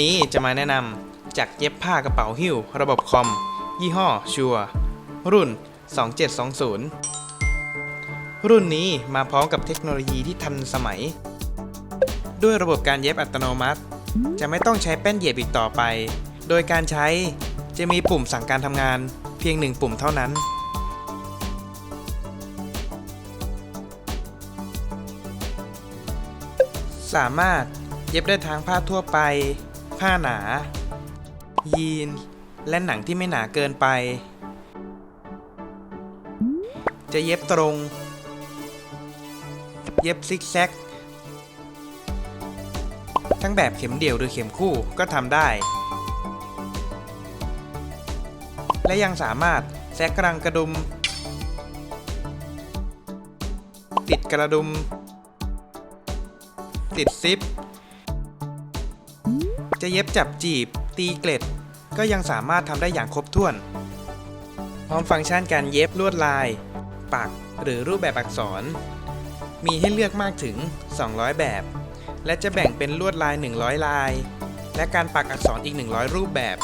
นี้จะมาแนะนำจากเย็บผ้ากระเป๋าหิ้ว ระบบคอม ยี่ห้อชัวรุ่น 2720 รุ่นนี้มาพร้อมกับเทคโนโลยีที่ทันสมัย ด้วยระบบการเย็บอัตโนมัติ จะไม่ต้องใช้แป้นเหยียบอีกต่อไป โดยการใช้จะมีปุ่มสั่งการทำงานเพียงหนึ่งปุ่มเท่านั้นสามารถเย็บได้ทั้งผ้าทั่วไป ผ้าหนา ยีน และหนังที่ไม่หนาเกินไป จะเย็บตรง เย็บซิกแซก ทั้งแบบเข็มเดี่ยวหรือเข็มคู่ก็ทำได้ และยังสามารถแซกกรังกระดุม ติดกระดุม ติดซิป จะเย็บจับจีบ ตีเกล็ด ก็ยังสามารถทำได้อย่างครบถ้วน พร้อมฟังก์ชันการเย็บลวดลาย ปักหรือรูปแบบอักษร มีให้เลือกมากถึง 200 แบบ และจะแบ่งเป็นลวดลาย 100 ลาย และการปักอักษรอีก 100 รูปแบบ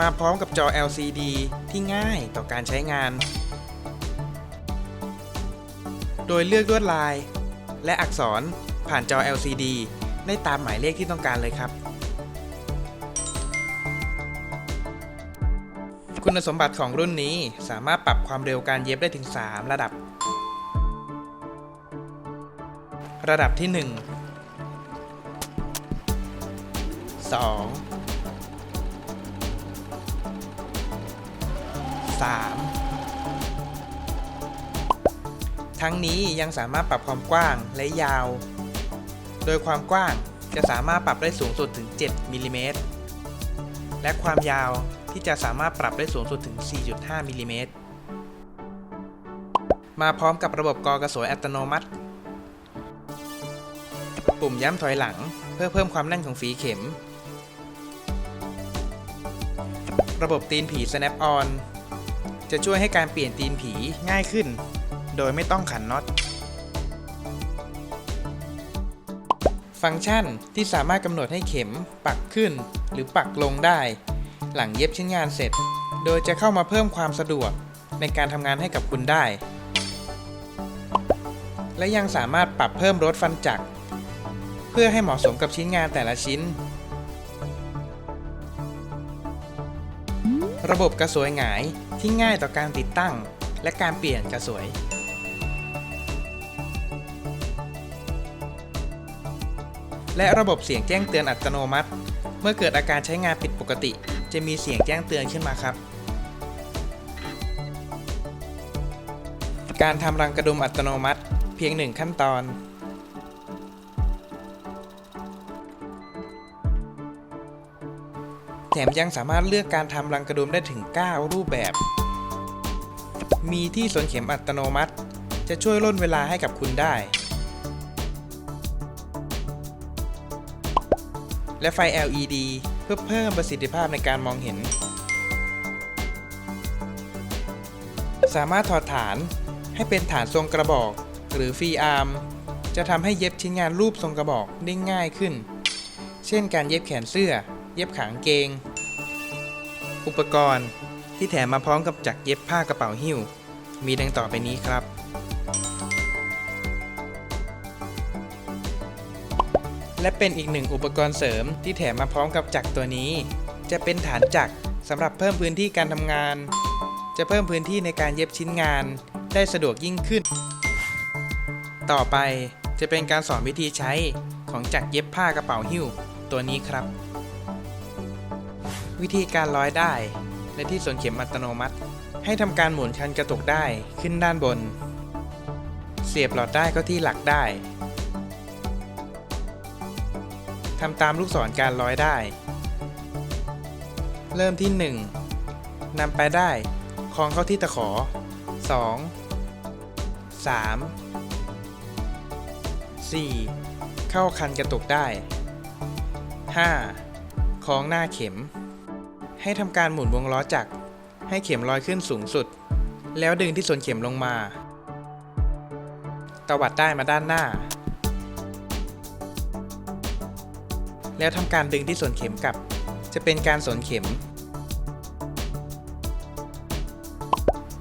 มาพร้อมกับจอ LCD ที่ง่ายต่อการใช้งาน โดยเลือกลวดลาย และอักษร ผ่านจอ LCD ได้ตามหมายเลขที่ต้องการเลยครับ คุณสมบัติของรุ่นนี้สามารถปรับความเร็วการเย็บได้ถึง 3 ระดับ ระดับที่ 1 2 3 ทั้งนี้ยังสามารถปรับความกว้างและยาว โดยความกว้างจะสามารถปรับได้สูงสุดถึง 7มิลลิเมตร และความยาวที่จะสามารถปรับได้สูงสุดถึง 4.5มิลลิเมตร มาพร้อมกับระบบกอกระสวยอัตโนมัติ ปุ่มย้ำถอยหลังเพื่อเพิ่มความแน่นของฝีเข็ม ระบบตีนผี Snap on จะช่วยให้การเปลี่ยนตีนผีง่ายขึ้น โดยไม่ต้องขันน็อต ฟังก์ชันที่สามารถกำหนดให้เข็มปักขึ้น หรือปักลงได้ หลังเย็บชิ้นงานเสร็จ โดยจะเข้ามาเพิ่มความสะดวกในการทำงานให้กับคุณได้ และยังสามารถปรับเพิ่มรถฟันจักร เพื่อให้เหมาะสมกับชิ้นงานแต่ละชิ้น ระบบกระสวยหงายที่ง่ายต่อการติดตั้ง และการเปลี่ยนกระสวย และระบบเสียงแจ้งเตือนอัตโนมัติ เมื่อเกิดอาการใช้งานผิดปกติ จะมีเสียงแจ้งเตือนขึ้นมาครับ การทำรังกระดุมอัตโนมัติเพียงหนึ่งขั้นตอนแถมยังสามารถเลือกการทำรังกระดุมได้ถึง 9 รูปแบบ มีที่สนเข็มอัตโนมัติ จะช่วยล่นเวลาให้กับคุณได้ และไฟ LED เพื่อเพิ่มประสิทธิภาพในการมองเห็น สามารถถอดฐานให้เป็นฐานทรงกระบอก หรือฟรีอาร์มจะทำให้เย็บชิ้นงานรูปทรงกระบอกได้ง่ายขึ้น เช่นการเย็บแขนเสื้อ เย็บขางเกง อุปกรณ์ที่แถมมาพร้อมกับจักรเย็บผ้ากระเป๋าหิ้ว มีดังต่อไปนี้ครับ และเป็นอีกหนึ่งอุปกรณ์เสริมที่แถมมาพร้อมกับจักรตัวนี้ จะเป็นฐานจักรสำหรับเพิ่มพื้นที่การทำงาน จะเพิ่มพื้นที่ในการเย็บชิ้นงาน ได้สะดวกยิ่งขึ้น ต่อไปจะเป็นการสอนวิธีใช้ของจักรเย็บผ้ากระเป๋าหิ้วตัวนี้ครับ วิธีการร้อยได้ และที่สนเข็มอัตโนมัติ ให้ทำการหมุนชันกระตุกได้ขึ้นด้านบน เสียบหลอดได้ก็ที่หลักได้ ทำตามลูกศรการร้อยได้ เริ่มที่1นำไปได้คล้องเข้าที่ตะขอ 2 3 4 เข้าคันกระตุกได้ 5. คล้องหน้าเข็ม ให้ทำการหมุนวงล้อจักร ให้เข็มลอยขึ้นสูงสุด แล้วดึงที่ส่วนเข็มลงมา ตวัดได้มาด้านหน้า แล้วทำการดึงที่ส่วนเข็มกลับ จะเป็นการสนเข็ม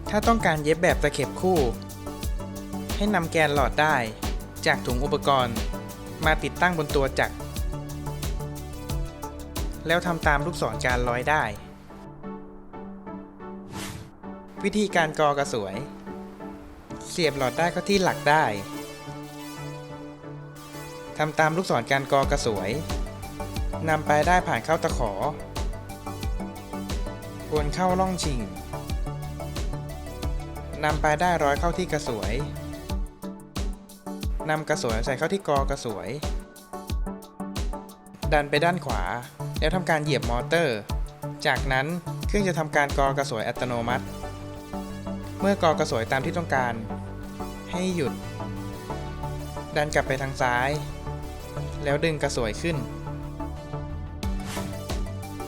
ถ้าต้องการเย็บแบบตะเข็บคู่ ให้นำแกนหลอดได้ จากถุงอุปกรณ์ มาติดตั้งบนตัวจักร แล้วทำตามลูกศรการร้อยได้ วิธีการกอกระสวย เสียบหลอดได้เข้าที่หลักได้ทำตามลูกศรการกอกระสวย นำไปได้ผ่านเข้าตะขอ วนเข้าล่องชิง นำไปได้ร้อยเข้าที่กระสวย นำกระสวยใส่เข้าที่กอกระสวย ดันไปด้านขวา แล้วทำการเหยียบมอเตอร์ จากนั้นเครื่องจะทำการกอกระสวยอัตโนมัติ เมื่อกอกระสวยตามที่ต้องการ ให้หยุด ดันกลับไปทางซ้าย แล้วดึงกระสวยขึ้น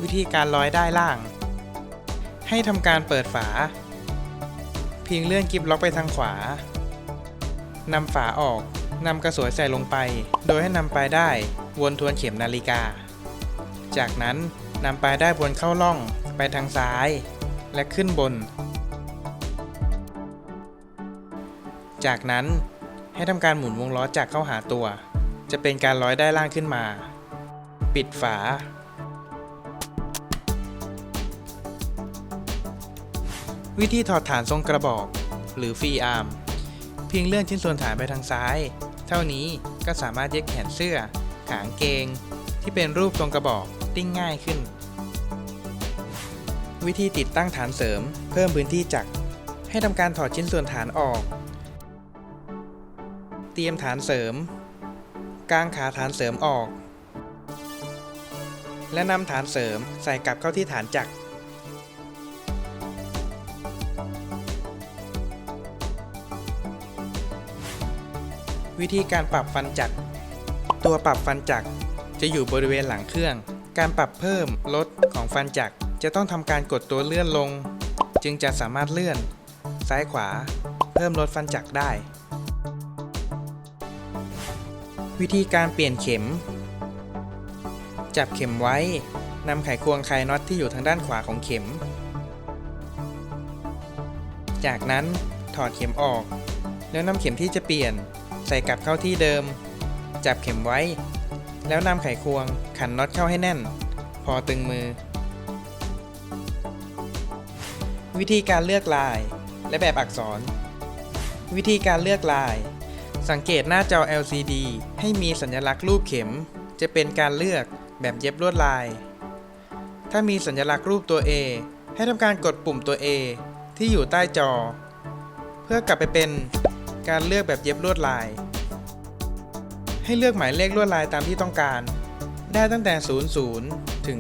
วิธีการร้อยได้ล่าง ให้ทำการเปิดฝา เพียงเลื่อนกิบล็อกไปทางขวานำฝาออกนำกระสวยใส่ลงไป โดยให้นำไปได้วนทวนเข็มนาฬิกา จากนั้นนำไปได้วนเข้าล่องไปทางซ้าย และขึ้นบน จากนั้นให้ทำการหมุนวงล้อจักเข้าหาตัว จะเป็นการร้อยได้ล่างขึ้นมา ปิดฝา วิธีถอดฐานทรงกระบอก หรือฟรีอาร์มเพียงเลื่อนชิ้นส่วนฐานไปทางซ้าย เท่านี้ก็สามารถเย็บแขนเสื้อขางเกง ที่เป็นรูปทรงกระบอกได้ง่ายขึ้น วิธีติดตั้งฐานเสริม เพิ่มพื้นที่จักรให้ทำการถอดชิ้นส่วนฐานออก เตรียมฐานเสริม กางขาฐานเสริมออก และนำฐานเสริมใส่กลับเข้าที่ฐานจักร วิธีการปรับฟันจักร ตัวปรับฟันจักร จะอยู่บริเวณหลังเครื่อง การปรับเพิ่มลดของฟันจักร จะต้องทำการกดตัวเลื่อนลง จึงจะสามารถเลื่อน ซ้ายขวา เพิ่มลดฟันจักรได้ วิธีการเปลี่ยนเข็ม จับเข็มไว้นำไขควงคลายน็อตที่อยู่ทางด้านขวาของเข็ม จากนั้นถอดเข็มออก แล้วนำเข็มที่จะเปลี่ยน ใส่กลับเข้าที่เดิม จับเข็มไว้ แล้วนำไขควงขันน็อตเข้าให้แน่น พอตึงมือ วิธีการเลือกลายและแบบอักษร วิธีการเลือกลาย สังเกตหน้าจอ LCD ให้มีสัญลักษณ์รูปเข็ม จะเป็นการเลือกแบบเย็บลวดลาย ถ้ามีสัญลักษณ์รูปตัว A ให้ทำการกดปุ่มตัว A ที่อยู่ใต้จอ เพื่อกลับไปเป็น การเลือกแบบเย็บลวดลาย ให้เลือกหมายเลขลวดลายตามที่ต้องการ ได้ตั้งแต่ 00 ถึง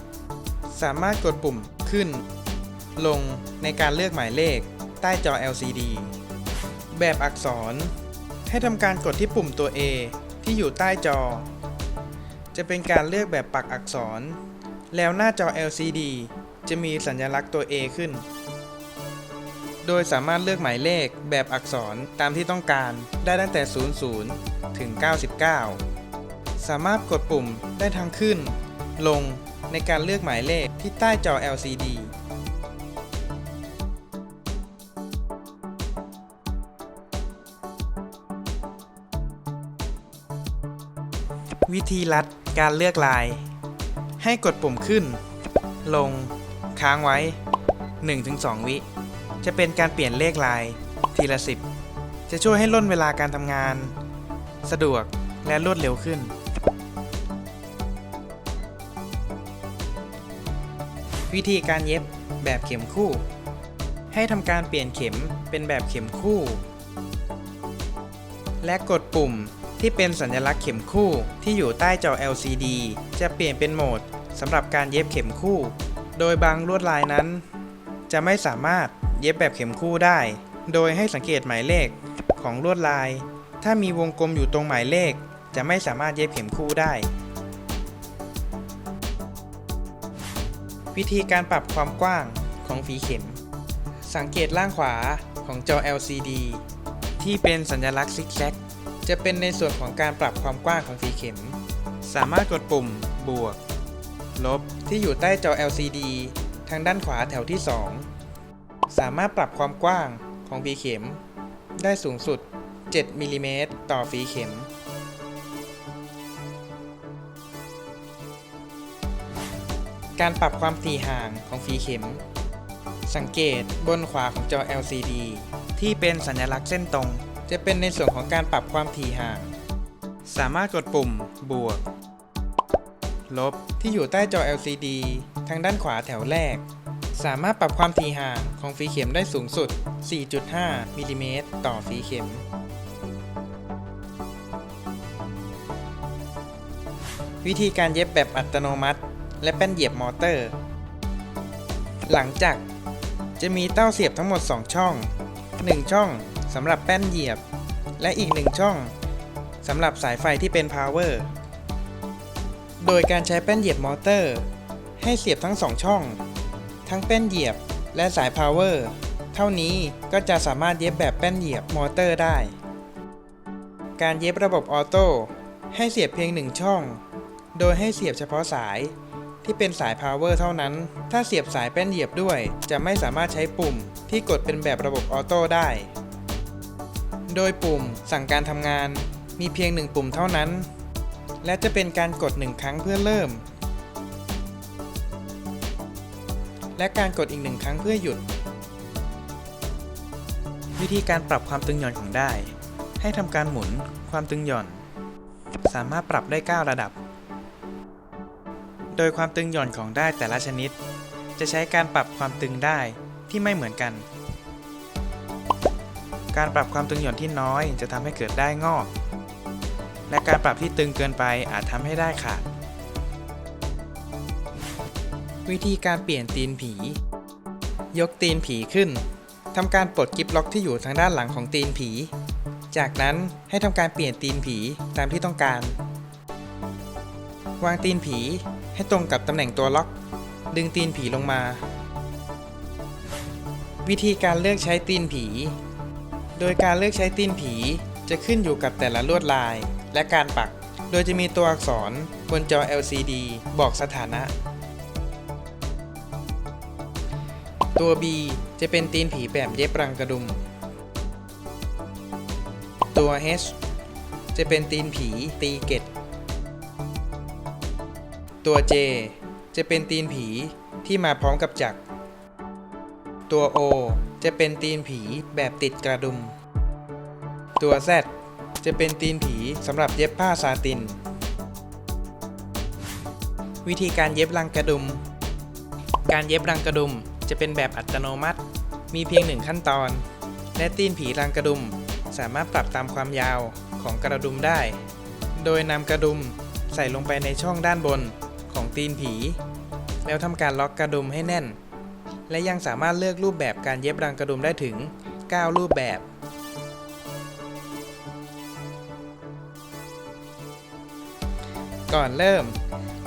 99 สามารถกดปุ่มขึ้น ลงในการเลือกหมายเลข ใต้จอ LCD แบบอักษร ให้ทำการกดที่ปุ่มตัว A ที่อยู่ใต้จอ จะเป็นการเลือกแบบปักอักษร แล้วหน้าจอ LCD จะมีสัญลักษณ์ตัว A ขึ้น โดยสามารถเลือกหมายเลขแบบอักษรตามที่ต้องการได้ตั้งแต่ 00 ถึง 99 สามารถกดปุ่มได้ทั้งขึ้น ลงในการเลือกหมายเลขที่ใต้จอ LCD วิธีลัดการเลือกลาย ให้กดปุ่มขึ้น ลง ค้างไว้ 1-2 วิ จะเป็นการเปลี่ยนเลขลายทีละ 10 จะช่วยให้ล่นเวลาการทำงาน สะดวกและรวดเร็วขึ้น วิธีการเย็บแบบเข็มคู่ ให้ทำการเปลี่ยนเข็มเป็นแบบเข็มคู่ และกดปุ่มที่เป็นสัญลักษณ์เข็มคู่ที่อยู่ใต้จอ LCD จะเปลี่ยนเป็นโหมดสำหรับการเย็บเข็มคู่ โดยบางลวดลายนั้น จะไม่สามารถ เย็บแบบเข็มคู่ได้ โดยให้สังเกตหมายเลขของลวดลาย ถ้ามีวงกลมอยู่ตรงหมายเลข จะไม่สามารถเย็บเข็มคู่ได้ วิธีการปรับความกว้างของฝีเข็ม สังเกตล่างขวาของจอ LCD ที่เป็นสัญลักษณ์ซิกแซกจะเป็นในส่วนของการปรับความกว้างของฝีเข็ม สามารถกดปุ่ม บวก ลบที่อยู่ใต้จอ LCD ทางด้านขวาแถวที่ 2 สามารถปรับความกว้างของฝีเข็ม ได้สูงสุด 7มิลลิเมตรต่อฝีเข็ม การปรับความถี่ห่างของฝีเข็ม สังเกตบนขวาของจอ LCD ที่เป็นสัญลักษณ์เส้นตรง จะเป็นในส่วนของการปรับความถี่ห่าง สามารถกดปุ่ม บวก ลบที่อยู่ใต้จอ LCD ทางด้านขวาแถวแรก สามารถปรับความถี่ห่างของฝีเข็มได้สูงสุด 4.5มิลลิเมตรต่อฝีเข็ม วิธีการเย็บแบบอัตโนมัติ และแป้นเหยียบมอเตอร์ หลังจากจะมีเต้าเสียบทั้งหมด 2 ช่อง 1 ช่องสำหรับแป้นเหยียบ และอีก 1 ช่องสำหรับสายไฟที่เป็น power โดยการใช้แป้นเหยียบมอเตอร์ ให้เสียบทั้ง 2 ช่อง ทั้งแป้นเหยียบและสาย power เท่านี้ก็จะสามารถเย็บแบบแป้นเหยียบมอเตอร์ได้ การเย็บระบบออโต้ให้เสียบเพียง1ช่อง โดยให้เสียบเฉพาะสายที่เป็นสาย power เท่านั้น ถ้าเสียบสายแป้นเหยียบด้วย จะไม่สามารถใช้ปุ่มที่กดเป็นแบบระบบออโต้ได้ โดยปุ่มสั่งการทำงานมีเพียงหนึ่งปุ่มเท่านั้น และจะเป็นการกดหนึ่งครั้งเพื่อเริ่ม และการกดอีกหนึ่งครั้งเพื่อหยุด วิธีการปรับความตึงหย่อนของได้ ให้ทำการหมุนความตึงหย่อน สามารถปรับได้ 9 ระดับ โดยความตึงหย่อนของได้แต่ละชนิด จะใช้การปรับความตึงได้ที่ไม่เหมือนกัน การปรับความตึงหย่อนที่น้อยจะทำให้เกิดได้งอก และการปรับที่ตึงเกินไปอาจทำให้ได้ขาด วิธีการเปลี่ยนตีนผี ยกตีนผีขึ้นทำการปลดกิฟล็อกที่อยู่ทางด้านหลังของตีนผี จากนั้นให้ทำการเปลี่ยนตีนผีตามที่ต้องการ วางตีนผีให้ตรงกับตำแหน่งตัวล็อก ดึงตีนผีลงมา วิธีการเลือกใช้ตีนผี โดยการเลือกใช้ตีนผีจะขึ้นอยู่กับแต่ละลวดลายและการปัก โดยจะมีตัวอักษรบนจอ LCD บอกสถานะ ตัว B จะเป็นตีนผีแบบเย็บรังกระดุม ตัว H จะเป็นตีนผีตีเกตตัว J จะเป็นตีนผีที่มาพร้อมกับจักร ตัว O จะเป็นตีนผีแบบติดกระดุม ตัว Z จะเป็นตีนผีสำหรับเย็บผ้าซาติน วิธีการเย็บรังกระดุม การเย็บรังกระดุม จะเป็นแบบอัตโนมัติ มีเพียงหนึ่งขั้นตอน และตีนผีรังกระดุม สามารถปรับตามความยาวของกระดุมได้ โดยนำกระดุมใส่ลงไปในช่องด้านบนของตีนผี แล้วทำการล็อกกระดุมให้แน่น และยังสามารถเลือกรูปแบบการเย็บรังกระดุมได้ถึง 9 รูปแบบก่อนเริ่ม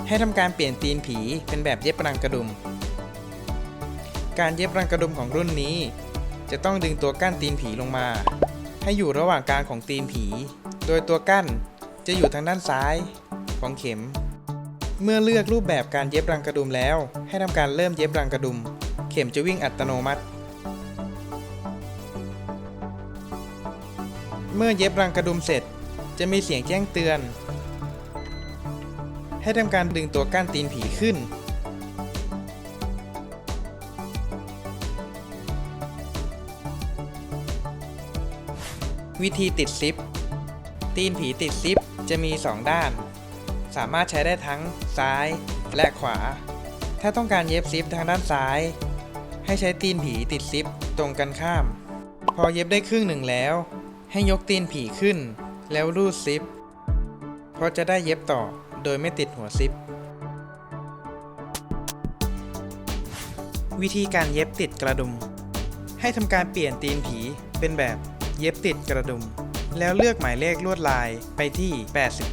ให้ทำการเปลี่ยนตีนผีเป็นแบบเย็บรังกระดุม การเย็บรังกระดุมของรุ่นนี้ จะต้องดึงตัวกั้นตีนผีลงมา ให้อยู่ระหว่างกลางของตีนผี โดยตัวกั้นจะอยู่ทางด้านซ้ายของเข็ม เมื่อเลือกรูปแบบการเย็บรังกระดุมแล้ว ให้ทำการเริ่มเย็บรังกระดุม เข็มจะวิ่งอัตโนมัติ เมื่อเย็บรังกระดุมเสร็จ จะมีเสียงแจ้งเตือน ให้ทำการดึงตัวก้านตีนผีขึ้น วิธีติดซิป ตีนผีติดซิปจะมี 2 ด้าน สามารถใช้ได้ทั้งซ้ายและขวา ถ้าต้องการเย็บซิปทางด้านซ้าย ให้ใช้ตีนผีติดซิปตรงกันข้าม พอเย็บได้ครึ่งหนึ่งแล้ว ให้ยกตีนผีขึ้น แล้วรูดซิป เพราะจะได้เย็บต่อโดยไม่ติดหัวซิป วิธีการเย็บติดกระดุม ให้ทำการเปลี่ยนตีนผีเป็นแบบ เย็บติดกระดุม แล้วเลือกหมายเลขลวดลายไปที่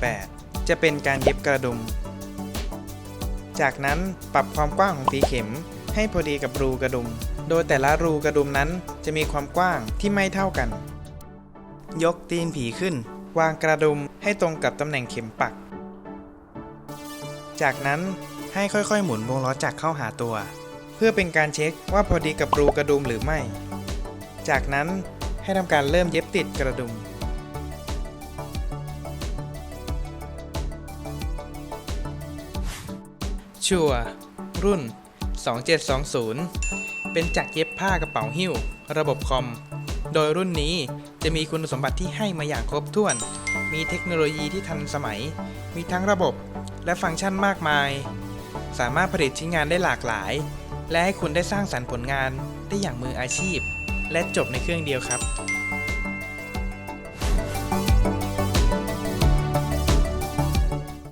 88 จะเป็นการเย็บกระดุม จากนั้นปรับความกว้างของฝีเข็ม ให้พอดีกับรูกระดุม โดยแต่ละรูกระดุมนั้นจะมีความกว้างที่ไม่เท่ากัน ยกตีนผีขึ้น วางกระดุมให้ตรงกับตำแหน่งเข็มปัก จากนั้นให้ค่อยๆ หมุนวงล้อจักรเข้าหาตัว เพื่อเป็นการเช็คว่าพอดีกับรูกระดุมหรือไม่ จากนั้น ให้ทำการเริ่มเย็บติดกระดุม ชัวรุ่น 2720 เป็นจักรเย็บผ้ากระเป๋าหิ้ว ระบบคอม โดยรุ่นนี้จะมีคุณสมบัติที่ให้มาอย่างครบถ้วน มีเทคโนโลยีที่ทันสมัย มีทั้งระบบและฟังก์ชันมากมาย สามารถผลิตชิ้นงานได้หลากหลาย และให้คุณได้สร้างสรรค์ผลงานได้อย่างมืออาชีพ และจบในเครื่องเดียวครับ